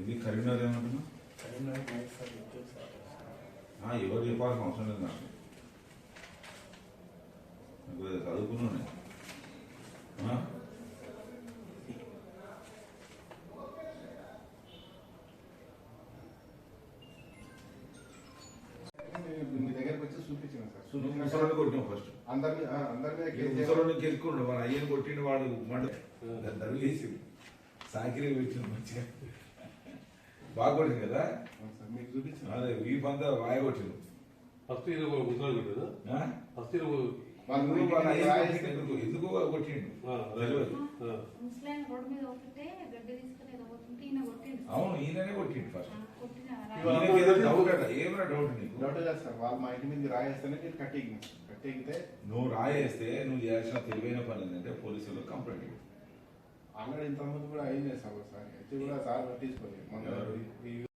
ఇది కరీంనగర్ ఏమంటున్నా? ఎవరు చెప్పాల్సిన అవసరం లేదు నాకు. చదువుకున్నాను మీ వచ్చి కొట్టినాం ఫస్ట్ మన అయ్యని కొట్టిన వాడు మండ సాకిరి వచ్చిన మంచిగా. బాగా కొట్టింది కదా అదే ఈ పంత కొట్టింది ఫస్ట్ ఇయర్ ముసలి కొట్టేదా ఆ? ఫస్ట్ ఇయర్ ఎందుకు కొట్టిండు? కొట్టిండు కొట్టిండు. అవును ఈయననే కొట్టిండు ఫస్ట్ ఏమైనా డౌట్ నీకు? డౌట్ లేదు సార్ వాళ్ళు మా ఇంటి మీద రాయేస్తేనే నేను కట్టెగిన కట్టెగితే నువ్వు రాయేస్తే నువ్వు చేయాల్సిన తెలివైన పని ఏంటంటే పోలీసులు కంప్లైంట్ ఇవ్వు. ఆల్రెడీ ఇంతకుముందు కూడా అయింది సార్ ఒకసారి. అయితే కూడా సార్ పట్టించుకోలేదు. మన